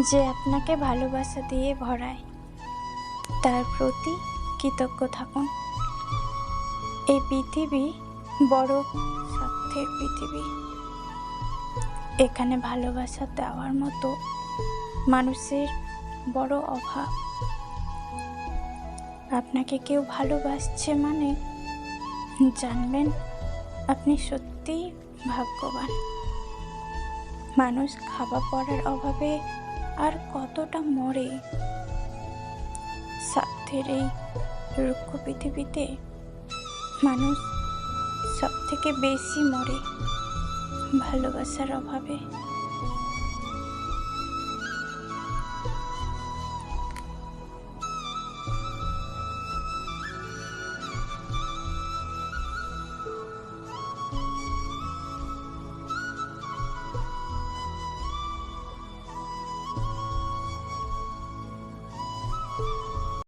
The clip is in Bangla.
যে আপনাকে ভালোবাসা দিয়ে ভরায়, তার প্রতি কৃতজ্ঞ থাকুন। এই পৃথিবী বড় স্বার্থের পৃথিবী। এখানে ভালোবাসা দেওয়ার মতো মানুষের বড় অভাব। আপনাকে কেউ ভালোবাসছে মানে জানবেন আপনি সত্যিই ভাগ্যবান। মানুষ খাওয়া পড়ার অভাবে আর কতটা মরে? স্বার্থের এই রুক্ষ পৃথিবীতে মানুষ সব থেকে বেশি মরে ভালোবাসার অভাবে।